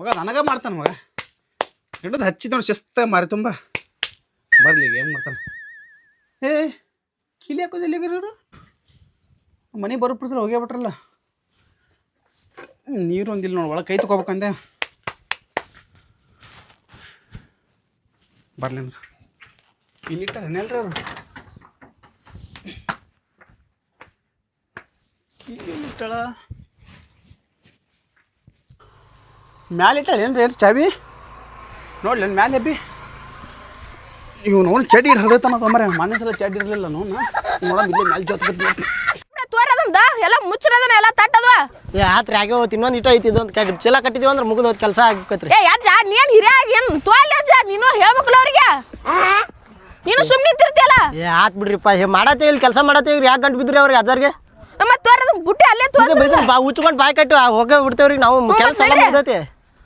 ಮಗ, ನನಗ ಮಾಡ್ತಾನೆ ಮಗ. ಹಿಡಿದು ನೋಡಿ ಶಿಸ್ತ ಮಾರಿ ತುಂಬ. ಬರ್ಲಿ, ಏನು ಮಾಡ್ತಾನೆ? ಏ, ಕಿಲಿ ಹಾಕೋದಿಲ್ಲ ಇವರು? ಮನೆ ಬರ್ಬಿಡ್ತಾರೆ ಹೋಗೇ ಬಿಟ್ರಲ್ಲ. ನೀರು ಒಂದಿಲ್ಲ ನೋಡಿ, ಒಳಗೆ ಕೈ ತಗೋಬೇಕಂದೆ. ಬರ್ಲಿ ಅಂದ್ರೆ. ಇಲ್ಲಿ ಇಟ್ಟಾರ ಏನೇಳ್ರಿ ಅವರು? ಕಿಲಿ ಇಟ್ಟಾಳ? ಮ್ಯಾಲೆ ಇಟ್ಟಾಳ ಏನ್ರಿ ಏನು ಚಾವಿ? ನೋಡ್ಲಿ ಮ್ಯಾಲೆ ಎಬ್ಬಿ. ಇವ್ ನೋಡಿ ಚಡ್ಡಿ ಹಿಡ್ದೈತನ ತೊಂಬರ ಮನೆ ಸಲ ಚಡ್ಡಿ ಇರಲಿಲ್ಲ ನೋಡಿ ಇಲ್ಲಿ ಮ್ಯಾಲೆ ಜೊತೆ ತೋರದಂದ ಎಲ್ಲ ಮುಚ್ಚರದನ ಎಲ್ಲ ತಟ್ಟದ. ಏ ಆತ್ರಿ ಆಗಿ ಹೋತ್ ಇನ್ನೊಂದು ಇಟ್ಟು ಐತಿ ಇದೊಂದು ಕಟ್ಟಿ ಚೀಲ ಕಟ್ಟಿದೀವಿ ಅಂದ್ರೆ ಮುಗಿದ ಹೋದ್ ಕೆಲಸ ಆಗ್ಬೇಕ್ರಿ ಏ ಅಜ್ಜ ನೀನ್ ಹಿರಿಯ ಏನ್ ತೋಲ್ ಅಜ್ಜ ನೀನು ಹೇಳ್ಬೇಕಲ್ಲ ಅವ್ರಿಗೆ. ನೀನು ಸುಮ್ಮನೆ ನಿಂತಿರ್ತಿಯಲ್ಲ? ಏ ಆತ್ ಬಿಡ್ರಿಪ್ಪ ಹೇ ಮಾಡತ್ತೇ ಇಲ್ಲಿ ಕೆಲಸ ಮಾಡತ್ತೆ ಇವ್ರು ಯಾಕೆ ಗಂಟು ಬಿದ್ರಿ ಅವ್ರಿಗೆ ಅಜ್ಜರ್ಗೆ? ಮತ್ತೆ ತೋರದ ಬುಟ್ಟಿ ಅಲ್ಲೇ ತೋರ್ ಬಾ ಉಚ್ಕೊಂಡು ಬಾಯ್ ಕಟ್ಟು ಹೋಗೇ ಬಿಡ್ತೇವ್ರಿ ನಾವು ಕೆಲಸ ಎಲ್ಲ ಮುಗ್ದೈತಿ.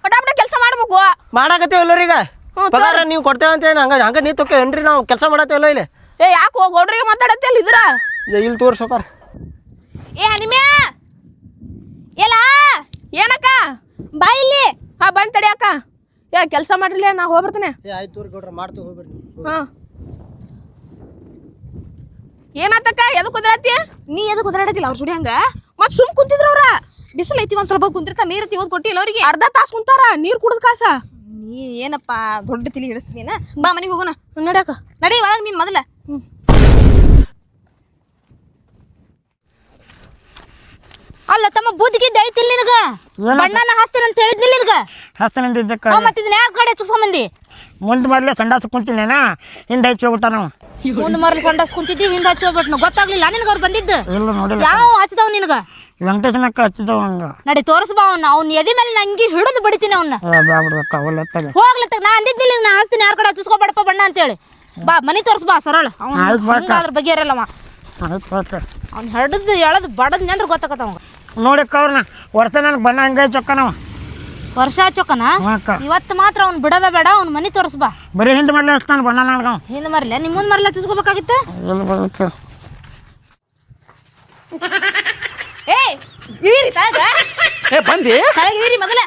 ಪಟಾಪಟ ಕೆಲಸ ಮಾಡ್ಬೇಕು. ಮಾಡಾಕತ್ತೇವ ಎಲ್ಲರಿಗೆ ಹ್ಞೂ, ಪಗಾರ ನೀವು ಕೊಡ್ತೇವೆ ಅಂತ ಹೇಳಿ ಹಂಗ ಹಂಗ ನೀವು ತೊಕ್ಕೇವೇನ್ರಿ ನಾವು ಕೆಲಸ ಮಾಡತ್ತೇವಲ್ಲ ಇಲ್ಲಿ? ಏ ಯಾಕೆ ಗೌಡ್ರಿಗೆ ಮಾತಾಡತ್ತೆ ಇದ್ರ? ಏ, ಇಲ್ಲಿ ತೋರ್ಸೋಕಾರ ಏ ಹನಿಮ್ಯಾ ಎಲ್ಲ? ಏನಕ್ಕ? ಬಾ ಇಲ್ಲಿ. ಹಾ ಬಂದ್ ತಡಿ ಅಕ್ಕ. ಏ ಕೆಲಸ ಮಾಡ್ರಲಿ ನಾ ಹೋಗ್ಬರ್ತೇನೆ. ಏ ಆಯ್ತು ತೋರಿ ಗೌಡ್ರ ಮಾಡ್ತೀವಿ ಹಾ. ಏನಾತಕ್ಕ ಎದಕ್ ಕುದ್ರಾತಿ? ನೀ ಎದು ಒದರಾಡತಿಲ್ಲ ಅವ್ರ ಜೋಡಿ ಹಂಗ? ಮತ್ ಸುಮ್ ಕುಂತಿದ್ರ ಅವ್ರ? ಬಿಸಿಲು ಐತಿ ಒಂದ್ ಸ್ವಲ್ಪ ಕುಂತಿರ್ತಾರ ನೀರು ತೆಗೆದು ಕೊಟ್ಟಿಲ್ಲ ಅವ್ರಿಗೆ ಅರ್ಧ ತಾಸು ಕುಂತಾರ ನೀರ್ ಕುಡ್ದ ಕಾಸ? ನೀ ಏನಪ್ಪ ದೊಡ್ಡ ತಿಳಿ ಹಿಡಿಸ್ತೀನಿ ಬಾ ಮನೆಗೆ ಹೋಗೋಣ. ನಡ್ಯಾಕ ನಡಿ ಒಳಗ್ ನೀನ್ ಮೊದಲ. ಅಲ್ಲ ತಮ್ಮ ಬುದ್ಧಿಗಿದ್ದ ಐತಿಲ್ ನಿನಗ? ಬಣ್ಣನ ಹಾಸ್ತೀನಿ ಅಂತ ಹೇಳಿದ್ನಿಲ್ಲ ನಿನಗ? ಹಸ್ತನಿದ್ದಕ್ಕ ಅವ್ ಮತ್ ಇದನ್ನ ಯಾರ ಕಡೆ ಹಚ್ಚಿಸ್ಕೊಂಬಂದಿ? ಮುಂದೆ ಮೊದಲೇ ಸಂಡಾಸ ಕುಂತಿನೇನ ಹಿಂದೆ ಹಚ್ಚಿ ಹೋಗ್ಬಿಟ್ಟ ನಾವು ಮುಂದ್ ಮರ್ಲಿ ಸಂಡಸ್ ಕುಂತಿದ್ದಿ ಹಿಂದೆ ಹಚ್ಚಿ ಹೋಗ್ಬಿಟ್ನು. ಗೊತ್ತಾಗ್ಲಿಲ್ಲ ನಿನಗ ಅವ್ರು ಬಂದಿದ್ದು? ಇಲ್ಲ ನೋಡಿಲ್ಲ. ಯಾವ ಹಚ್ಚಿದವ್ ನಿನಗ? ವೆಂಕಟೇಶನಕ್ಕ ಹಚ್ಚಿದವ ಹಂಗ. ನಡಿ ತೋರಿಸ್ಬಾ ಅವ್ನ. ಅವ್ನ ಎದಿ ಮೇಲೆ ನಂಗೆ ಹಿಡಿದು ಬಡಿತೀನಿ ಅವ್ನ. ಬಾಬಿಡ್ಬೇಕ ಒಳ್ಳೆತ್ತಾಗ ಹೋಗ್ಲತ್ತ ನಾ ಅಂದಿದ್ದಿಲ್ಲ ನಾ ಹಾಸ್ತೀನಿ ಯಾರ ಕಡೆ ಹಚ್ಚಿಸ್ಕೊಬೇಡಪ್ಪ ಬಣ್ಣ ಅಂತೇಳಿ. ಬಾ ಮನಿ ತೋರ್ಸು ಬಾ ಸರಳ. ಅವ್ನು ಆಯ್ತ್ ಬಾ ಅಕ್ಕ. ಹಂಗಾದ್ರ ಬಗ್ಗೆ ಇರಲ್ಲವ ಆಯ್ತು ಅವ್ನು ಹಡದ್ ಎಳದ್ ಬಡದ್ ಅಂದ್ರೆ ಗೊತ್ತಾಗತ್ತ ಅವಂಗ ನೋಡಕ್ಕ ಅವ್ರನ್ನ. ವರ್ಷ ನನಗೆ ಬಣ್ಣ ಹಂಗೆ ಚೊಕ್ಕನವ ನಾವು. ವರ್ಷ ಚೊಕ್ಕನ? ಅಕ್ಕ. ಇವತ್ತು ಮಾತ್ರ ಅವ್ನು ಬಿಡದ ಬೇಡ ಅವ್ನ ಮನೆ ತೋರ್ಸ್ ಬಾ. ಬರೀ ಹಿಂದೆ ಹಚ್ತಾನೆ ಬಣ್ಣ ನನಗೆ ಅವ. ಹಿಂದೆ ಮರಲೆ? ನಿಮ್ಮ ಮುಂದೆ ಮರ್ಲೆ ತಿಸ್ಕೋಬೇಕಾಗಿತ್ತು ಎಲ್ಲಿ ಬರುತ್ತೆ ಏ ಇಳಿರಿ ತಾಗ ಏ ಬಂದಿ? ತಳಗ ಇಳಿರಿ ಮೊದಲ.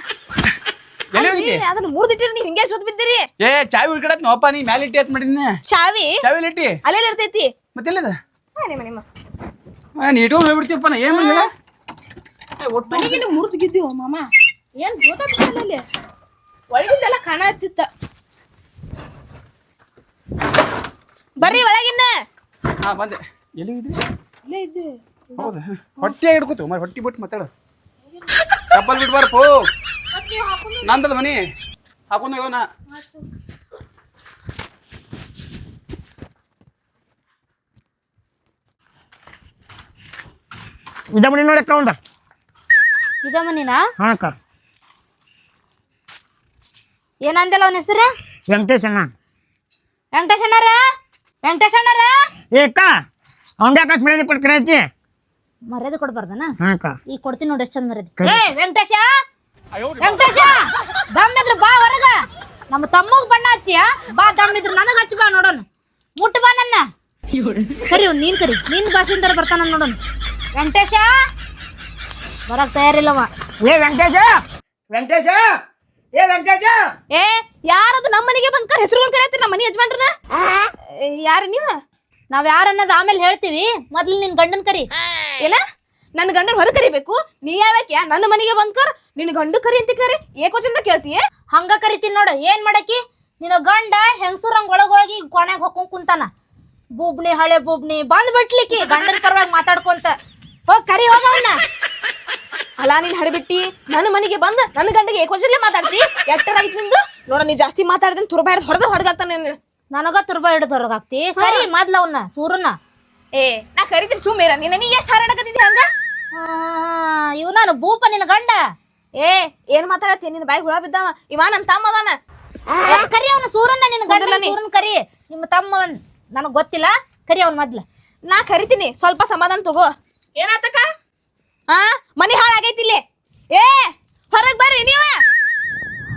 ಎಲ್ಲಿ ಹೋಗಿದ್ದಿ? ಅದನ್ನ ಮುರಿದಿಟ್ಟಿರಿ ನೀವು ಹಿಂಗೆ ಸೋತ್ ಬಿದ್ದೀರಿ. ಏ ಚಾವಿ ಹುಡ್ಕಡತ್ ನೀ ಮ್ಯಾಲೆ ಇಟ್ಟಿ ಅಂತ ಮಾಡಿದ್ನೆ? ಚಾವಿ? ಚಾವಿ ಇಟ್ಟಿ? ಅಲ್ಲೆಲ್ಲ ಇರ್ತೈತಿ. ಮತ್ತೆಲ್ಲದ? ನಿಮ್ಮ ನಿಮ್ಮ. ನೀ ಇಟ್ಕೊಂಡು ಹೋಗ್ಬಿಡ್ತೀವಪ್ಪ ನಾ ಏನು ಮನೆಗಿನ ಮುರಿದ್ಗಿದ್ದೀವ ಮಾಮ? ಏನ್ ಗೊತ್ತಾಗ್ತಿಲ್ಲ ಅಲ್ಲಿ? ಒಳಗಿಂದೆಲ್ಲ ಕಾಣತ್ತಿತ್ತ ಬರ್ರಿ ಒಳಗಿನ್ನ ಹಾ ಬಂದೆ. ಎಲ್ಲಿ ಹೋಗಿದ್ದಿ ಇಲ್ಲೇ ಇದ್ದೆ. ಹೌದು? ಹೊಟ್ಟೆ ಹಿಡ್ಕೋತು ಮರ ಹೊಟ್ಟಿ ಬಿಟ್ಟು ಮಾತಾಡು. ಚಪ್ಪಲ್ ಬಿಟ್ಟು ಬಾರಪ್ಪೋ ನಂದದ ಮನಿ. ಹಾಕೊಂಡು ಹೋಗೋಣ ಇದ ಮನೆ ನೋಡಕ್ಕ ಅವಂದ ಇದ ಮನಿನ ಹಾಂ ಅಕ್ಕ. ಏನಂದಲ್ಲ ಅವನ ಹೆಸರು? ವೆಂಕಟೇಶಣ್ಣ ವೆಂಕಟೇಶ್ ಅಣ್ಣಾರ? ವೆಂಕಟೇಶ್ ಅಣ್ಣಾರ? ಏ ಅಕ್ಕ ಅವ್ನ ಯಾಕೆ ಬೆಳೆದಿ ಕೊಟ್ಟು ಕರೆಯತಿ ಮರ್ಯಾದೆ ಕೊಡ್ಬಾರ್ದನ? ಹಾಂ ಅಕ್ಕ. ಈಗ ಕೊಡ್ತೀನಿ ನೋಡಿ ಎಷ್ಟು ಚಂದ ಮರ್ಯಾದೆ ಏ ವೆಂಕಟೇಶ! ವೆಂಕಟೇಶ! ದಮ್ ಇದ್ರ ಬಾ ಹೊರಗ. ನಮ್ಮ ತಮ್ಮಗ್ ಬಣ್ಣ ಹಚ್ಚಿಯ ಬಾ ದಮ್ ನನಗೆ ಹಚ್ಚಿ ಬಾ ನೋಡೋಣ ಮುಟ್ಟು ಬಾ ನನ್ನ. ಕರಿ ನೀನ್ ಕರಿ. ನಿನ್ ಭಾಷೆಯಿಂದ ಬರ್ತಾನ ನೋಡೋಣ ವೆಂಕಟೇಶ! ಬರಕ್ ತಯಾರಿಲ್ಲವ. ಏ ವೆಂಕಟೇಶ! ವೆಂಕಟೇಶ! ಏ ವೆಂಕಟೇಶ! ಏ ಯಾರದು ನಮ್ಮ ಮನೆಗೆ ಬಂದ್ ಕರ್ ಹೆಸರುಗಳು ಕರೆಯತ್ತೀರಿ ನಮ್ಮ ಮನೆ ಯಜಮಾನ್ರನ ಯಾರು ನೀವು? ನಾವ್ ಯಾರನ್ನೋದು ಆಮೇಲೆ ಹೇಳ್ತೀವಿ. ಮೊದ್ಲು ನಿನ್ ಗಂಡನ್ ಕರಿ. ಏನ? ನನ್ನ ಗಂಡನ ಹೊರ ಕರಿಬೇಕು? ನೀ ಯಾವ್ಯಾಕೆ ನನ್ನ ಮನೆಗೆ ಬಂದ್ ಕರ್ ನಿನ್ ಗಂಡು ಕರಿ ಅಂತ ಕರಿ. ಏಕೋಚಂದ ಕೇಳ್ತೀಯ? ಹಂಗ ಕರಿತೀನಿ ನೋಡು. ಏನ್ ಮಾಡಕಿ? ನಿನ್ನ ಗಂಡ ಹೆಂಗಸೂರಂಗ್ ಒಳಗ್ ಹೋಗಿ ಕೊನೆಗ್ ಹೊಕ್ಕೊಂಡ್ ಕುಂತಾನ. ಬೂಬ್ನಿ ಹಳೆ ಬೂಬ್ನಿ ಬಂದ್ ಬಿಟ್ಲಿಕ್ಕಿ ಗಂಡನ ಪರವಾಗಿ ಮಾತಾಡ್ಕೊಂತ. ಹೋಗ್ ಕರಿ ಹೋಗವನ್ನ ಅಲ್ಲ ನೀನ್ ಹಡಬಿಟ್ಟಿ? ನನ್ನ ಮನೆಗೆ ಬಂದ ನನ್ನ ಗಂಡಗೆ ಏಕೋಜಲ್ಲೇ ಮಾತಾಡ್ತಿ? ಎಟ್ಟರ ಐತ್ ನಿಂದು? ನೋಡ ನೀ ಜಾಸ್ತಿ ಮಾತಾಡ್ತೀನಿ ತುರ್ಬಾ ಹಿಡ್ದು ಹೊರದ ಹೊಡೆದಾಗ್ತಾನೆ ನನಗ ತುರ್ಬಾ ಹಿಡಿದು ಹೊರಗಾಕ್ತಿ ಕರಿ ಮೊದ್ಲ ಅವನ್ನ ಸೂರನ್ನ ಏ ನಾ ಕರಿತೀನಿ ಸುಮೇರ ನೀನ ನೀ ಎಷ್ಟು ಹಾರಾಡಕತ್ತಿದ್ದಿ ಹಂಗ ಇವ್ ನಾನು ಭೂಪ ನಿನ್ನ ಗಂಡ. ಏ ಏನ್ ಮಾತಾಡತ್ತಿ? ನಿನ್ನ ಬಾಯಿ ಹುಳ ಬಿದ್ದಾವ. ಇವ ನನ್ ತಮ್ಮ ಅದಾನ. ಕರಿ ಅವನು ಸೂರನ್ನ ನಿನ್ನ ಗಂಡ ಸೂರನ್ ಕರಿ. ನಿಮ್ಮ ತಮ್ಮ ನನಗ್ ಗೊತ್ತಿಲ್ಲ. ಕರಿ ಅವನ್ ಮೊದ್ಲ. ನಾ ಕರಿತೀನಿ. ಸ್ವಲ್ಪ ಸಮಾಧಾನ ತಗೋ. ಏನಾತಕ್ಕ? ಆ? ಮನಿ ಹಾಳಾಗೈತಿ ಇಲ್ಲಿ. ಏ ಹೊರಗ್ ಬರ್ರಿ ನೀವ.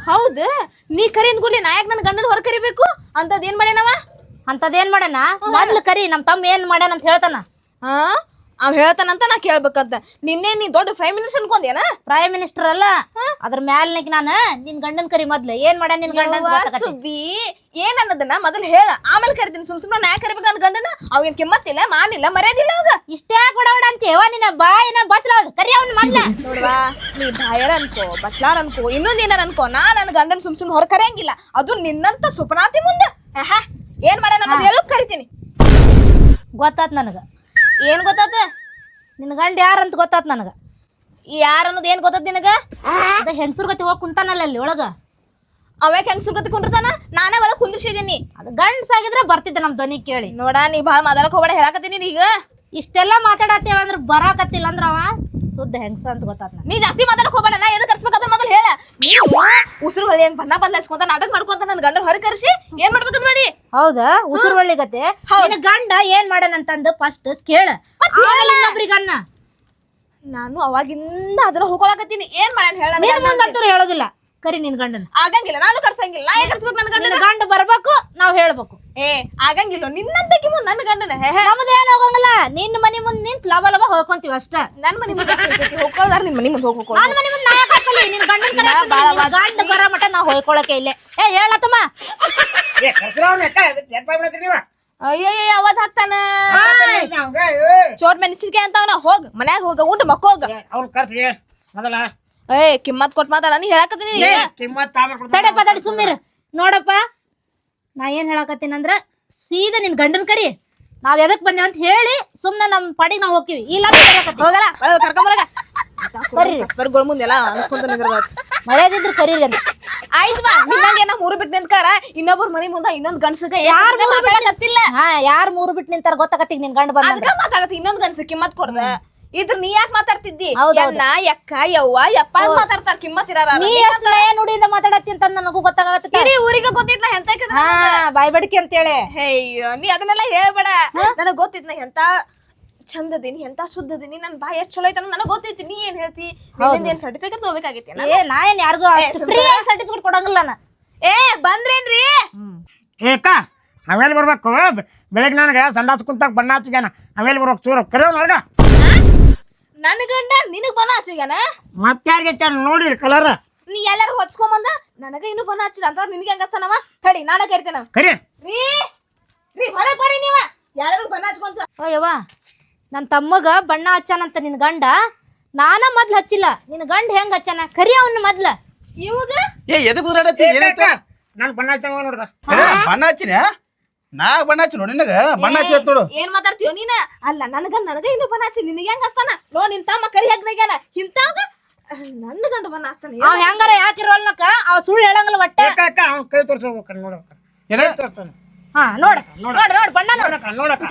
ಹೌದು? ನೀ ಕರಿನ್ ಕೂಡ್ಲಿ ನಾ ಯಾಕೆ ನನ್ನ ಗಂಡನ ಹೊರ ಕರಿಬೇಕು? ಅಂತದ್ ಏನ್ ಮಾಡ್ಯಾನವ? ಅಂತದೇನ್ ಮಾಡ್ಯಾನ? ಮೊದ್ಲು ಕರಿ ನಮ್ಮ ತಮ್ಮ ಏನ್ ಮಾಡ್ಯಾನ ಅಂತ ಹೇಳ್ತಾನ. ಹಾ ಅವ್ ಹೇಳ್ತಾನಂತ ನಾ ಕೇಳ್ಬೇಕಂತ. ನಿನ್ನೆ ನೀ ದೊಡ್ಡ ಪ್ರೈಮ್ ಮಿನಿಸ್ಟರ್ ಅನ್ಕೊಂದೇನ ಪ್ರೈಮ್ ಮಿನಿಸ್ಟರ್ ಅಲ್ಲ. ಅದ್ರ ಮ್ಯಾಲ್ನಿಕ್ ನಾನು ನಿನ್ ಗಂಡನ್ ಕರಿ ಮೊದ್ಲು. ಏನ್ ಮಾಡ ನಿನ್ ಗಂಡ ಅಂತ ಯವ್ವ ಗೊತ್ತಾಗತ್ತೆ. ಸುಬ್ಬಿ ಏನ್ ಅನ್ನೋದನ್ನ ಮೊದಲು ಹೇಳ. ಆಮೇಲೆ ಕರಿತೀನಿ ಸುಮ್ ಸುಮ್ಮನೆ ನಾ ಕರಿಬೇಕು ನನ್ ಗಂಡನ. ಅವೇನ್ ಕಿಮ್ಮತ್ತಿಲ್ಲ ಮಾನಿಲ್ಲ ಮರ್ಯಾದಿಲ್ಲ ಅವಾಗ. ಇಷ್ಟೇ ಬಡವಡ ಅಂತೀವ ನಿನ್ನ ಬಾಯಿನ ಬಚ್ಚಲ ಕರಿ ಅವ್ನ ಮೊದ್ಲ. ನೋಡ್ವಾ ನೀ ಬಾಯರ್ ಅನ್ಕೋ ಬಸ್ಲಾರ್ ಅನ್ಕೋ ಇನ್ನೊಂದ್ ಏನಾರ ಅನ್ಕೋ ನಾ ನನ್ನ ಗಂಡನ್ ಸುಮ್ ಸುಮ್ ಹೊರ ಕರೆಯಂಗಿಲ್ಲ. ಅದು ನಿನ್ನಂತ ಸುಪನಾತಿ ಮುಂದೆ. ಆಹಾ ಏನ್ ಮಾಡ್ಯಾನ ಅನ್ನೋದ್ ಹೇಳು ಕರಿತೀನಿ. ಗೊತ್ತಾತ್ ನನಗ. ಏನ್ ಗೊತ್ತಾತ? ನಿನ್ ಗಂಡ ಯಾರಂತ ಗೊತ್ತಾತ್ ನನಗ? ಯಾರ ಅನ್ನೋದ್ ಏನ್ ಗೊತ್ತಾತ ನಿನಗ? ಅದ ಹೆಂಗಸರ್ ಗತಿ ಹೋಗಿ ಕುಂತಾನಲ್ಲ ಅಲ್ಲಿ ಒಳಗ? ಅವಾಗ ಹೆಂಗಸರ್ ಗತಿ ಕುಂಡಿರ್ತಾನ ನಾನೇ ಒಳಗೆ ಕುಂದಿರ್ಸಿದೀನಿ. ಅದು ಗಂಡ್ಸಾಗಿದ್ರೆ ಬರ್ತಿದ್ದೆ ನಮ್ ಧ್ವನಿ ಕೇಳಿ. ನೋಡ ನೀ ಭಾಳ ಮಾತಾಡಕ್ ಹೋಗ್ಬೇಡ ಹೇಳಕತ್ತೀನಿ ಈಗ. ಇಷ್ಟೆಲ್ಲ ಮಾತಾಡತ್ತೇವ ಅಂದ್ರೆ ಬರಾಕತ್ತಿಲ್ಲ ಅಂದ್ರ ಅವ? ಶುದ್ಧ ಹೆಂಗಸ ಅಂತ ಗೊತ್ತಾತ್ ನೀ ಜಾಸ್ತಿ ಮಾತಾಡಕ್ ಹೋಗ್ಬೇಡ ನಾ ಎದಕ್ ಕರ್ಸ್ಬೇಕಂತ ಮೊದಲು ಹೇಳ. ನೀವು ಉಸಿರು ಹೊಳಿ ಹೆಂಗ್ ಬಣ್ಣ ಬದಲಾಯಿಸ್ಕೊಂತ ನಾಟಕ ಮಾಡ್ಕೊಂತ ನನ್ನ ಗಂಡ ಹೊರ ಕರ್ಸಿ ಏನ್ ಮಾಡ್ಬೇಕಂತ ಮಾಡಿ? ಹೌದಾ? ಉಸಿರು ಒಳ್ಳಿಗತ್ತೆ ನಿನ್ನ ಗಂಡ ಏನ್ ಮಾಡ್ಯಾನಂತಂದು ಫಸ್ಟ್ ಕೇಳ. ಆಮೇಲೆ ಗಣ್ಣ ನಾನು ಅವಾಗಿಂದ ಅದನ್ನ ಹೋಗ್ಕೊಳಕತ್ತೀನಿ ಏನ್ ಮಾಡ್ಯಾನ ಹೇಳ ನಿನ್ ಮುಂದಂತೂ ಹೇಳೋದಿಲ್ಲ. ಕರಿ ನಿನ್ ಗಂಡನ. ಆಗಂಗಿಲ್ಲ ನಾನು ಕರ್ಸಂಗಿಲ್ಲ. ನಾ ಯಾಕೆ ಕರ್ಸ್ಬೇಕು ನನ್ನ ನಿನ್ನ ಗಂಡನ ಗಂಡ ಬರ್ಬೇಕು ನಾವ್ ಹೇಳ್ಬೇಕು. ಏ ಆಗಂಗಿಲ್ಲ ನಿನ್ನಂತಕಿ ಮುಂದ್ ನನ್ನ ಗಂಡನ? ನಮ್ದೇನ್ ಹೋಗಂಗಿಲ್ಲ. ನಿನ್ನ ಮನೆ ಮುಂದ್ ನಿಂತ ಲವ ಲವ ಹೋಗ್ಕೊಂತೀವಿ ಅಷ್ಟ. ನನ್ ಮನಿ ಮುಂದೆ ಹೋಗೋದಾರ ನಿನ್ ಮನೆ ಮುಂದೆ ಹೋಗ್ಬೇಕು ನನ್ನ ಮನೆ ಮುಂದ್ ನಾ ಯಾಕ್ ಹಾಕಲಿ ನಿನ್ ಗಂಡನ ಕರೆ. ಬಾಳ ಗಂಡ ಬರೋ ಮಟ ನಾ ಹೋಯ್ಕೊಳಕ್ಕೆ ಇಲ್ಲೇ. ಏ ಹೇಳತ್ತಮ್ಮ. ಏ ಕರ್ಸಿಲ್ಲ ಅಕ್ಕ. ಅದಕ್ಕೆ ಎತ್ ಮಾಡ್ಬಿಡ್ತೀರಿ ನೀವು? ಅಯ್ಯಯ್ಯ ಅವಾಜ್ ಹಾಕ್ತಾನ. ಚೋರ್ ಮೆಣಸಿನ್ಕಾಯಿ ಅಂತವನ ಹೋಗ್ ಮನ್ಯಾಗ ಹೋಗ ಊಟ ಮಕ್ಕೋಗ ಅವ್ನ ಕರ್ಸಿ ಮೊದಲ. ಏ ಕಿಮ್ಮತ್ ಕೊಟ್ ಮಾತಾಡ. ನೀ ಹೇಳಕತ್ತೀನಿ. ಕಿಮ್ಮತ್ ತಡಿ ಸುಮ್ಮಿರ ನೋಡಪ್ಪ. ನಾ ಏನು ಹೇಳಕತ್ತೀನಂದ್ರೆ ಸೀದಾ ನಿನ್ನ ಗಂಡನ ಕರಿ ನಾವ್ ಎದಕ್ ಬಂದೇವ ಅಂತ ಹೇಳಿ ಸುಮ್ನೆ ನಮ್ ಪಡಿಗೆ ನಾವ್ ಹೋಗ್ತೀವಿ ಇಲ್ಲ ಹೋಗಲ್ಲ ಕರ್ಕೊಂಬರಗ ಬರ್ರಿ. ಕಸ್ಬರ್ಗಳ ಮುಂದೆಲ್ಲ ಅನ್ಸ್ಕೊಂತ ನಿಂದ್ರದಾತ್ ಮರ್ಯಾದಿದ್ರು ಕರೀರಿ ಅಂತ ಆಯ್ತು ಬಾ ನಿನ್ನಂಗ ಏನೋ ಮೂರು ಬಿಟ್ಟು ನಿಂತ್ಕಾರ ಇನ್ನೊಬ್ಬರ ಮನಿ ಮುಂದ ಇನ್ನೊಂದ್ ಗಂಡ್ಸಗ ಯಾರು ಮಾತಾಡಕತ್ತಿಲ್ಲ ಹಾ ಯಾರ್ ಮೂರು ಬಿಟ್ಟು ನಿಂತಾರ ಗೊತ್ತಾಗತ್ತೀಗ ನಿನ್ ಗಂಡ ಬಂದ ಅದಕ್ಕ ಮಾತಾಡತಿ ಇನ್ನೊಂದ್ ಗಂಡ್ಸ ಕಿಮ್ಮತ್ ಕೊಡ್ದ. ಇದ್ರ ನೀ ಯಾಕೆ ಮಾತಾಡ್ತಿದ್ದಿ. ಎನ್ನ ಯಕ್ಕ ಯವ್ವ ಯಪ್ಪ ಅಂತ ಮಾತಾಡ್ತಾರ ಕಿಮ್ಮತ್ ಇರಾರ ನೀ ಅಷ್ಟೇ ನಯ ನುಡಿಯಿಂದ ಮಾತಾಡತ್ತಿ ಅಂತ ನನಗೂ ಗೊತ್ತಾಗತ್ತೆ ಇಡೀ ಊರಿಗೆ ಗೊತ್ತಿತ್ಲ ಎಂತ ಬಾಯ್ಬಡಿಕೆ ಬಾಯ್ ಬಡಿಕೆ ಅಂತೇಳಿ. ಅಯ್ಯೋ ನೀ ಅದನ್ನೆಲ್ಲ ಹೇಳ್ಬೇಡ. ನನಗ್ ಗೊತ್ತಿತ್ಲ ಎಂತ ಚಂದದೀನಿ ಎಂತ ಶುದ್ಧದೀನಿ ನನ್ ಬಾಯ್ ಎಷ್ಟ್ ಚಲೋ ಐತನ ನನಗ್ ಗೊತ್ತೈತಿ. ನೀ ಏನ್ ಹೇಳ್ತಿ? ಏನ್ ಸರ್ಟಿಫಿಕೇಟ್ ತಗೋಬೇಕಾಗೈತಿ ಏ ನಾ ಏನ್ ಯಾರಿಗೂ ಫ್ರೀ ಸರ್ಟಿಫಿಕೇಟ್ ಕೊಡಂಗಿಲ್ಲ ನಾ. ಏ ಬಂದ್ರೇನ್ರಿ? ಏಕ ಅವೇಲ್ ಬರ್ಬೇಕು? ಬೆಳಗ್ಗೆ ನನಗೆ ಸಂಡಾಸ್ ಕುಂತಾಗ ಬಣ್ಣ ಹಚ್ಚಿಗೆ ಬರೋಕ್ ಬರ್ಬೇಕು? ಚೂರು ಕರೆಯೋ ನೋಡ್ಗ ನನ್ ಗಂಡ ನಿನಗ್ ಬನ ಹಚ್ಚಿಗನ ಮತ್ತೆ ಯಾರಿಗೆ ನೋಡಿರಿ ಕಲರ್ ನೀ ಎಲ್ಲಾರು ಹೊಚ್ಕೊಂಬಂದ ನನಗ ಇನ್ನು ಬನ ಹಚ್ಚಿಲ್ಲ. ಅಂತ ನಿನಗೆ ಹೆಂಗಸ್ತಾನವ ತಡಿ ನಾನ ಕರಿತೇನ. ಕರಿ. ರೀ ರೀ ಹೊರಗ್ ಬರ್ರಿ ನೀವ. ಯಾರು ಬನ ಹಚ್ಕೊಂತ. ಓ ಯವ್ವ ನನ್ನ ತಮ್ಮಗ ಬಣ್ಣ ಹಚ್ಚಾನಂತ ನಿನ್ ಗಂಡ. ನಾನ ಮೊದ್ಲು ಹಚ್ಚಿಲ್ಲ. ನಿನ್ ಗಂಡ ಹೆಂಗ್ ಹಚ್ಚಾನ? ಕರಿ ಅವನ್ನ ಮೊದ್ಲ. ಇವಾಗ? ಏ ಎದಕ್ಕೆ ಏನಾಯ್ತು? ನಾನು ಬಣ್ಣ ಹಚ್ಚಂಗ ನೋಡ್ದ ಬಣ್ಣ ಹಚ್ಚಿನ ನಾ ಬಣ್ಣ ಹಚ್ಚಿ ನೋಡಿ ನಿನಗ ಬಣ್ಣ ಹಚ್ಚಿ ನೋಡು. ಏನ್ ಮಾತಾಡ್ತೀಯೋ ನೀನ? ಅಲ್ಲ ನನಗ ನನಗ ಇನ್ನು ಬಣ್ಣ ಹಚ್ಚಿ ನಿನಗೆ ಹೆಂಗ ಹಸ್ತಾನ? ನೋ ನಿನ್ ತಮ್ಮ ಕರಿ ಹಾಕ್ನಾಗ್ಯಾನ ಇಂತಾಗ ನನ್ನ ಗಂಡ ಬಣ್ಣಾಸ್ತಾನ ಹಸ್ತಾನ ಅವ್ ಹೆಂಗಾರ ಯಾಕಿರೋಲ್ನಕ ಅವ ಸುಳ್ಳು ಹೇಳಂಗಿಲ್ಲ ಒಟ್ಟ. ಅಕ್ಕ ಅಕ್ಕ ಅವ್ನ ಕೈ ತೋರ್ಸ್ಬೇಕು ನೋಡಕ್ಕ ಏನ? ತೋರ್ಸ್ತಾನೆ ಹಾ ನೋಡ. ನೋಡ ನೋಡ ಬಣ್ಣ ನೋಡ. ನೋಡಕ್ಕ ನೋಡಕ್ಕ.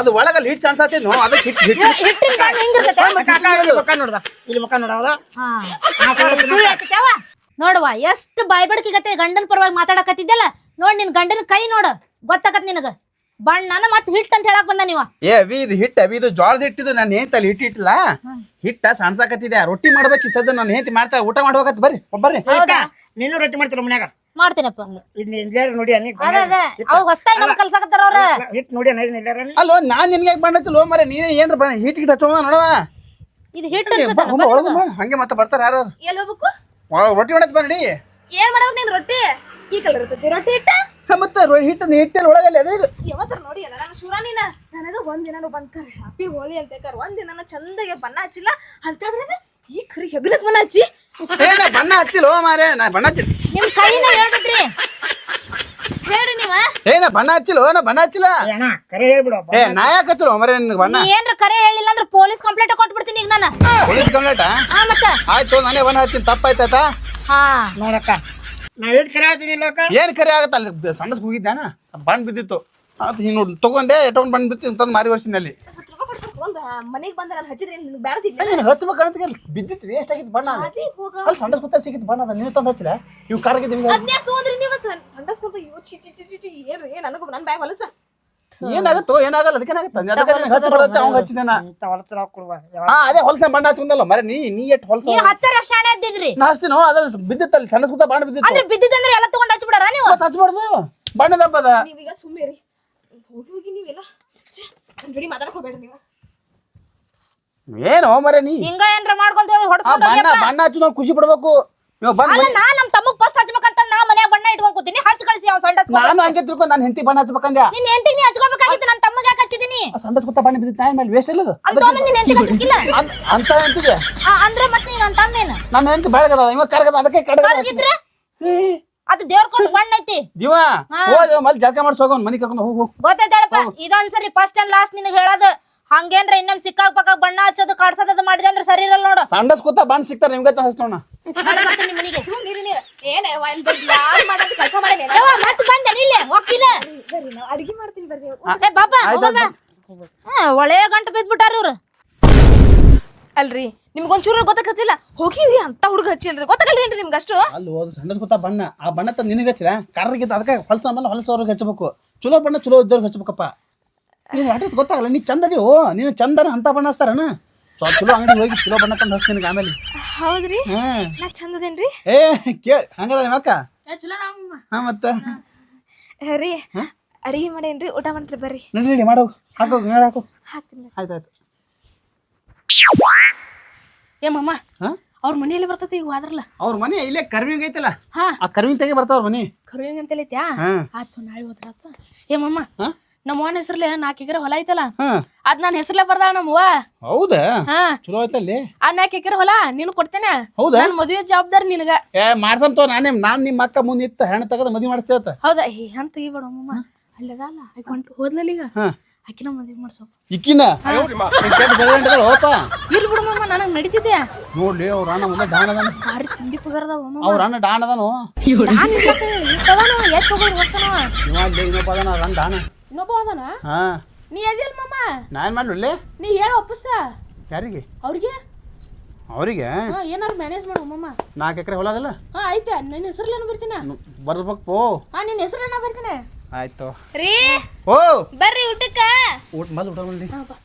ಅದು ಒಳಗಲ್ಲಿ ಹಿಟ್ ನೋ ಅದಕ್ಕೆ ಹಿಟ್ ಹಿಟ್. ಹಿಟ್ಟಿನ ಬಣ್ಣ ಇರುತ್ತೆ ಅಕ್ಕ, ಅಕ್ಕ, ಇಲ್ಲಿ ಮುಖ ನೋಡ್ದ ಇಲ್ಲಿ ಮುಖ ನೋಡ ಹೌದಾ ಹಾ ಸುಳ್ಳು ಹೇಳ್ತಿದ್ಯಾವ? ನೋಡುವ ಎಷ್ಟು ಬಾಯ್ ಗತ್ತೆ ಗಂಡನ ಪರವಾಗಿ ಮಾತಾಡಕತ್ತಿದ್ದಲ್ಲ ನೋಡ್ ನಿನ್ ಗಂಡನ ಕೈ ನೋಡ ಗೊತ್ತಾಗತ್ ನಿನಗ. ಬಣ್ಣನ ಮತ್ ಹಿಟ್ ಅಂತ ಹೇಳಕ್ ಬಂದ ನೀವ. ಏ ಅವಿ ಇದು ಹಿಟ್ ಅವಿ ಇದು ಜೋಳದ ಹಿಟ್ಟಿದು ನಾನು ಏಂತಲ್ಲಿ ಹಿಟ್ಟು ಇಟ್ಟಿಲ್ಲ ಹಿಟ್ಟ ಸಣ್ಸಾಕತ್ತಿದೆ ರೊಟ್ಟಿ ಮಾಡ್ಬೇಕು ಈ ಸದ್ದ ನಾನು ಏಂತಿ ಮಾಡ್ತಾ ಊಟ ಮಾಡ್ಬೇಕತ್ ಬರ್ರಿ ಬರ್ರಿ. ಏಕ ನೀನು ರೊಟ್ಟಿ ಮಾಡ್ತೀರ ಮನ್ಯಾಗ? ಮಾಡ್ತೀನಪ್ಪ. ನೋಡಿ ಅವ್ ಹೊಸ್ತಾಗಿ ಕಲ್ಸಕತ್ತಾರ ಅವ್ರ. ಹಿಟ್ ನೋಡಿ ಅಲ್ಲೋ ನಾನ್ ನಿನ್ಗೆ ಬಣ್ಣ ಹಚ್ಚಲು ಮರೆ ನೀನೇ ಏನ್ರ ಬಣ್ಣ ಹಿಟ್ ಗಿಟ್ ಹಚ್ಚೋಣ ನೋಡವ ಇದು ಹಿಟ್ ಅನ್ಸುತ್ತೆ. ಹಂಗೆ ಮತ್ತೆ ಬರ್ತಾರ ಯಾರು? ಎಲ್ಲಿ ಹೋಗ್ಬೇಕು? ರೊಟ್ಟಿ ಮಾಡತ್ ಬನ್ನಿ ಏನ್ ಮಾಡ್ಬೇಕು ನೀನ್ ರೊಟ್ಟಿ? ಈ ಕಲರ್ ಇರ್ತೈತಿ. ರೊಟ್ಟಿ ಹಿಟ್ಟ ಮತ್ತೆ ರೊ- ಹಿಟ್ಟು ಹಿಟ್ಟಲ್ಲಿ ಒಳಗಲ್ಲಿ ಅದೇ ಇದು. ಯಾವತ್ತರ ನೋಡಿ ಅಲ್ಲ ನಾನು ಶೂರ ನೀನ. ನನಗ ಒಂದಿನ ದಿನ ಬಂದ್ಕರ್ ಹ್ಯಾಪಿ ಹೋಳಿ ಅಂತ ಕರ್. ಒಂದಿನ ದಿನ ಚಂದಗೆ ಬಣ್ಣ ಹಚ್ಚಿಲ್ಲ. ಅಂತಂದ್ರೆ ಈ ಕರಿ ಹೆಗ್ಲಕ್ ಬಣ್ಣ ಹಚ್ಚಿ. ಏ ನಾ ಬಣ್ಣ ಹಚ್ಚಿಲ್ಲ ಮಾರೆ ನಾ ಬಣ್ಣ ಹಚ್ಚಿಲ್ಲ. ನಿಮ್ ಕೈನ ಹೇಳ್ಬಿಟ್ರಿ. ಹೇಳ್ರಿ ನೀವ. ಏ ನಾ ಬಣ್ಣ ಹಚ್ಚಿಲ್ಲ ನಾ ಬಣ್ಣ ಹಚ್ಚಿಲ್ಲ. ಅಣ್ಣ ಕರೆ ಹೇಳ್ಬಿಡಪ್ಪ. ಏ ನಾ ಯಾಕೆ ಮಾರೇ ಮರೆ ನಿನ್ಗೆ ಬಣ್ಣ. ನೀ ಏನ್ರ ಕರೆ ಹೇಳಿಲ್ಲ ಅಂದ್ರೆ ಪೊಲೀಸ್ ಕಂಪ್ಲೇಂಟ್ ಕೊಟ್ಬಿಡ್ತೀನಿ ಈಗ ನಾನು. Police complaint? ಆ ಮತ್ತ. ಆಯ್ತು ನಾನೇ ಬಣ್ಣ ಹಚ್ಚಿನ ತಪ್ಪಾಯ್ತಾಯ್ತಾ? ಹಾ. ನೋಡಕ್ಕ ನಾ ಎಷ್ಟು ಕರೆ ಆತೀನಿ ಏನ್ ಕರೆ ಆಗತ್ತ ಅಲ್ಲಿ? ಸಣ್ಣ ಸಣ್ಣದ್ ಹೋಗಿದ್ದಾನ? ಬಣ್ಣ ಬಿದ್ದಿತ್ತು. ಅದು ಹಿಂಗ್ ನೋಡಿ ತಗೊಂಡೆ ಎಟೊಂಡ್ ಬಣ್ಣ ಬಿತ್ತು ತಂದು ಮಾರಿ ವರ್ಷದಲ್ಲಿ ಮನೆಗ್ ಬಂದ ನಾನು ಹಚ್ಚಿದ್ರೆ ನಿನ್ಗೆ ಬ್ಯಾಡದಿಲ್ಲ ನೀನು ಹಚ್ಬೇಕಂತ ಬಿದ್ದಿತ್ತು ವೇಸ್ಟ್ ಆಗಿತ್ತು ಬಣ್ಣ ಅದು. ಹೋಗ ಅಲ್ಲಿ ಸಣ್ಣ ಕೂತ ಸಿಕ್ಕಿತ್ತು ಬಣ್ಣ ಅದ ನೀವು ತಂದು ಹಚ್ಚಿಲ್ಲ ಇವು ಕಾರ್ಗೆ ನಿಮ್ಗೆ ಅದ್ನ್ಯಾಕ್ ತಗೊಂಡ್ರಿ ನೀವು? ಸಂಡಸ್ಕೊಂತ ಇವ್ ಚಿ ಚಿ ಚಿ ಚಿ ಚಿ ಏನ್ರಿ? ನನಗೂ ನನ್ನ ಬ್ಯಾಗ್ ಹೊಲಸ ಏನಾಗತ್ತೋ ಏನಾಗಲ್ಲ ಅದಕ್ಕೆ ಹಚ್ಚ ಬರ್ತೈತೆ ಅವ್ನು ಹಚ್ಚಿದೇನ ಹಾ ಅದೇ ಹೊಲಸ ಬಣ್ಣ ಹಚ್ಕೊಂಡಲ್ಲ ಮರೆ ನೀ ನೀ ಎಟ್ ಹೊಲಸ? ನೀವ್ ಹಚ್ಚರ ಶಾಣೆ ಎದ್ದಿದ್ರಿ ನಾ ಹಚ್ತೀನೋ? ಅದ್ರ ಬಿದ್ದಿತ್ತಲ್ಲ ಸಣ್ಣ ಸುತ್ತ ಬಾಣ ಬಿದ್ದಿತ್ತು. ಅಂದ್ರೆ ಬಿದ್ದಿತ್ತಂದ್ರೆ ಎಲ್ಲ ತಗೊಂಡ್ ಹಚ್ಬಿಡಾರ ನೀವು? ಮತ್ತ್ ಹಚ್ಬಾರ್ದು. ಬಣ್ಣದ ಹಬ್ಬ ಅದ ನೀವೀಗ ಸುಮ್ಮನೆ ಹೋಗಿ ಹೋಗಿ ನೀವೆಲ್ಲ. ನನ್ನ ಜೋಡಿ ಮಾತಾಡಕ್ ಹೋಗ್ಬೇಡ ನೀವು. ಏನೋ ಮರೆ ನೀ? ಹಿಂಗ ಏನ್ರ ಮಾಡ್ಕೊಂತ ಹೋಗಿ ಬಣ್ಣ. ಬಣ್ಣ ಹಚ್ಚು ನಾವು ಖುಷಿ ಪಡ್ಬೇಕು. ನೀವು ಬಂದ್ ಅಲ್ಲ ಮನೆ- ನಾ ನಮ್ ತಮ್ಮಗ್ ಫಸ್ಟ್ ಹಚ್ಬೇಕಂತ ನಾ ಮನ್ಯಾಗ ಬಣ್ಣ ಇಟ್ಕೊಂಡ್ ಕೂತೀನಿ ಹಚ್ ಕಳಿಸಿ ಅವ್ ಸಂಡಸ್ ನಾನು ಹಂಗೆ ತಿಳ್ಕೊಂಡು ನಾನು ಹೆಂಡತಿ ಬಣ್ಣ ಹಚ್ಬೇಕಂದ್ಯಾ? ನಿನ್ ಹೆಂಡತಿ ನೀ ಹಚ್ಕೋಬೇಕಾಗಿತ್ತು ನನ್ನ ತಮ್ಮಗ್ ಯಾಕೆ ಹಚ್ಚಿದೀನಿ ಬಣ್ಣ ಬಿದ್ದಿತ್ತು ಮೇಲೆ ವೇಸ್ಟ್ ಇಲ್ಲದು? ಅಂತ ಒಮ್ಮೆ ನಿನ್ ಹೆಂಡತಿಗೆ ಅಂದ್ರೆ ತಮ್ಮೇನ? ನನ್ನ ಹೆಂಡತಿ ಬೆಳಗದ ಕರಗದ ಅದಕ್ಕೆ ಕಡಗದ ಅದು ದೇವ್ರ ಬಣ್ಣ ಐತಿ. ದಿವ ಹೋಗಿ ಜಳಕ ಮಾಡ್ಸಿ ಹೋಗೋನ್ ಮನಿ ಕರ್ಕೊಂಡು ಹೋಗು ಗೊತ್ತಾಯ್ತಾಳಪ್ಪ ಇದೊಂದ್ಸರಿ ಫಸ್ಟ್ ಅಂಡ್ ಲಾಸ್ಟ್ ನಿನ್ಗೆ ಹೇಳೋದು. ಹಂಗೇನ್ರ ಇನ್ನ ಸಿಕ್ಕಾಗ ಪಕ್ಕ ಬಣ್ಣ ಹಚ್ಚೋದು ಕಾಡ್ಸೋದು ಮಾಡಿದೆ ಅಂದ್ರೆ ಸರಿ ಇರಲ್ಲ ನೋಡು. ಸಂಡಸ್ ಕೂತ ಬಣ್ಣ ಸಿಗ್ತಾರೆ ನಿಮ್ಗೆ ಹಸ್ತೋಣ ಬಂದೆ ಒಳ್ಳೆ ಗಂಟು ಬಿದ್ಬಿಟ್ಟಾರ ಇವ್ರು. ಅಲ್ರಿ ನಿಮ್ಗೊಂಚೂರು ಗೊತ್ತಾಗತ್ತಿಲ್ಲ ಹೋಗಿ ಹೋಗಿ ಅಂತ ಹುಡುಗ ಹಚ್ಚಿಲ್ರಿ ಗೊತ್ತಾಗಲ್ರಿ ನಿಮ್ಗೆ ಅಷ್ಟು? ಅಲ್ಲಿ ಹೋದ ಸಂಡಸ್ ಕೂತ ಬಣ್ಣ. ಆ ಬಣ್ಣ ತಂದ ನಿನಗೆ ಹಚ್ಚಿರ? ಕರ್ರಗಿದ್ದ ಅದಕ್ಕೆ ಹೊಲಸ ಮೇಲೆ ಹೊಲಸವ್ರಿಗೆ ಹಚ್ಚಬೇಕು. ಚಲೋ ಬಣ್ಣ ಚಲೋ ಇದ್ದವ್ರಿಗೆ ಹಚ್ಬೇಕಪ್ಪ ನೀನು ಆಟದ ಗೊತ್ತಾಗಲ್ಲ ನೀ ಚಂದ ಓ ನೀನು ಚಂದನ ಅಂತ ಬಣ್ಣ ಹಚ್ತಾರನ ಸ್ವಲ್ಪ ಚಲೋ ಅಂಗಡಿ ಹೋಗಿ ಚಲೋ ಬಣ್ಣ ತಂದು ಹಸ್ತೀನಿ ಆಮೇಲೆ. ಹೌದ್ರಿ? ಹಾ. ನಾ ಚಂದದೇನ್ರಿ? ಏ ಕೇಳ ಹಂಗದ ನಿಮ್ಮ ಅಕ್ಕ? ಹಾ ಮತ್ತ? ರೀ ಅಡಿಗೆ ಮಾಡೇನ್ರಿ? ಊಟ ಮಾಡ್ರಿ ಬರ್ರಿ. ನಡಿ ನಡಿ ಮಾಡೋ ಹಾಕೋ ಹೇಳ ಹಾಕು. ಹಾಕ್ತೀನಿ. ಆಯ್ತು ಆಯ್ತು ಏ ಮಮ್ಮ ಹಾ? ಅವ್ರ ಮನೆಯಲ್ಲಿ ಬರ್ತೈತಿ? ಈಗ ಹೋದ್ರಲ್ಲ. ಅವ್ರ ಮನೆ ಇಲ್ಲೇ ಕರ್ವಿಂಗ್ ಐತಲ್ಲ? ಹಾ. ಆ ಕರ್ವಿಂಗ್ ತೆಗೆ ಬರ್ತಾವ್ರ ಅವ್ರ ಮನೆ. ಕರುವಂಗ ಅಂತೇಲೈತ್ಯಾ ಹಾ. ಆತು ನಾಳೆ ಹೋದ್ರಾತ. ಏ ಮಮ್ಮ ಹಾ? ನಮ್ಮ ಅವನ ಹೆಸರ್ಲೆ ನಾಲ್ಕು ಎಕರೆ ಹೊಲ ಐತಲ್ಲ? ಹಾ. ಅದ್ ನನ್ನ ಹೆಸರ್ಲೆ ಬರ್ದಾಳ ನಮ್ಮವ್ವ ಹೌದಾ? ಹಾ. ಚಲೋ ಐತಲ್ಲಿ ಆ ನಾಲ್ಕು ಎಕರೆ ಹೊಲ ನೀನು ಕೊಡ್ತೇನೆ. ಹೌದಾ? ನನ್ ಮದುವೆ ಜವಾಬ್ದಾರಿ ನಿನಗ. ಏ ಮಾಡ್ಸಮ್ ತೋ ನಾನೇ ನಾನ್ ನಿಮ್ಮ ಅಕ್ಕ ಮುಂದೆ ಇತ್ತ ಹೆಣ್ಣು ತೆಗೆದು ಮದುವೆ ಮಾಡಿಸ್ತೇವತ್ತ ಹೌದಾ? ಏ ಅಂತ ತೆಗಿಬೇಡ ಮಮ್ಮ ಅಲ್ಲದಲ್ಲ ಆಕೆ ಹೊಂಟು ಹೋದ್ಲಲ್ಲ ಈಗ. ಹಾ. ಆಕಿನ ಮದುವೆ ಮಾಡ್ಸೋ ಇಕ್ಕಿನ? ಹೋಪ ಇರ್ಲಿ ಬಿಡು ಮಮ್ಮ ನನಗೆ ನಡೀತಿದ್ದೆ ನೋಡ್ಲಿ ಅವ್ರ ಅಣ್ಣ ಮುಂದೆ ಡಾನ್ ಅದಾನ. ಭಾರಿ ತಿಂಡಿ ಪಗಾರದ ಮಮ್ಮ ಅವ್ರ ಅಣ್ಣ ಡಾನ್ ಅದಾನು. ನಾನು ಎತ್ ತಗೊಂಡು ಹೋಗ್ತಾನವ? ಇವ ಅಲ್ಲಿ ಇನ್ನೊಬ್ಬ ಅದಾನ ಅಣ್ಣ ಡಾನ. ಇನ್ನೊಬ್ಬ ಅದಾನ? ಹಾ. ನೀ ಎದಿಲ್ ಮಮ್ಮ ನಾನು ಏನ್ ಮಾಡ್ಲಿ ನೀ ಹೇಳು ಒಪ್ಪಿಸ ಯಾರಿಗೆ? ಅವ್ರಿಗೆ? ಅವರಿಗೆ? ಹಾ ಏನಾರು ಮ್ಯಾನೇಜ್ ಮಾಡು ಮಮ್ಮ ನಾಲ್ಕು ಎಕರೆ ಹೊಲ ಅದಲ್ಲ? ಹಾ ಆಯ್ತಾ. ನಿನ್ನ ಹೆಸರಲ್ಲೇನು ಬರ್ತೀನಿ? ಬರ್ಬೇಕು ಪೋ. ಹಾ ನಿನ್ನ ಹೆಸರೇನ ಬರ್ತೀನಿ? ಆಯ್ತು. ರೀ ಓ! ಬರ್ರಿ ಊಟಕ್ಕೆ. ಊಟ ಮೊದಲು ಊಟ ಮಾಡಿ ಹಾ ಬಾ.